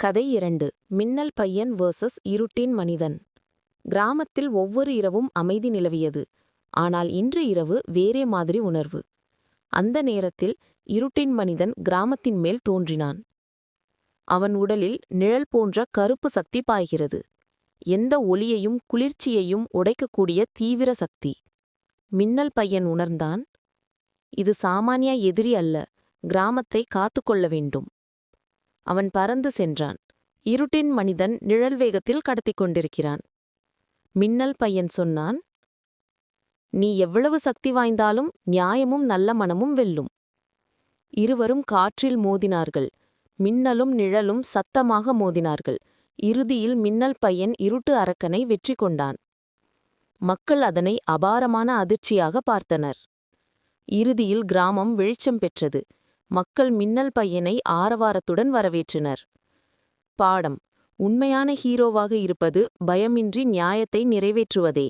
கதை இரண்டு மின்னல் பையன் வேர்சஸ் இருட்டின் மனிதன். கிராமத்தில் ஒவ்வொரு இரவும் அமைதி நிலவியது. ஆனால் இன்று இரவு வேறே மாதிரி உணர்வு. அந்த நேரத்தில் இருட்டின் மனிதன் கிராமத்தின் மேல் தோன்றினான். அவன் உடலில் நிழல் போன்ற கருப்பு சக்தி பாய்கிறது. எந்த ஒளியையும் குளிர்ச்சியையும் உடைக்கக்கூடிய தீவிர சக்தி. மின்னல் பையன் உணர்ந்தான் இது சாமானிய எதிரி அல்ல கிராமத்தை காத்துக்கொள்ள வேண்டும். அவன் பறந்து சென்றான். இருட்டின் மனிதன் நிழல் வேகத்தில் கடத்திக் கொண்டிருக்கிறான். மின்னல் பையன் சொன்னான் நீ எவ்வளவு சக்தி வாய்ந்தாலும் நியாயமும் நல்ல மனமும் வெல்லும். இருவரும் காற்றில் மோதினார்கள். மின்னலும் நிழலும் சத்தமாக மோதினார்கள். இறுதியில் மின்னல் பையன் இருட்டு அரக்கனை வெற்றி கொண்டான். மக்கள் அதனை அபாரமான அதிர்ச்சியாக பார்த்தனர். இறுதியில் கிராமம் வெளிச்சம் பெற்றது. மக்கள் மின்னல் பையனை ஆரவாரத்துடன் வரவேற்றனர். பாடம். உண்மையான ஹீரோவாக இருப்பது பயமின்றி நியாயத்தை நிறைவேற்றுவதே.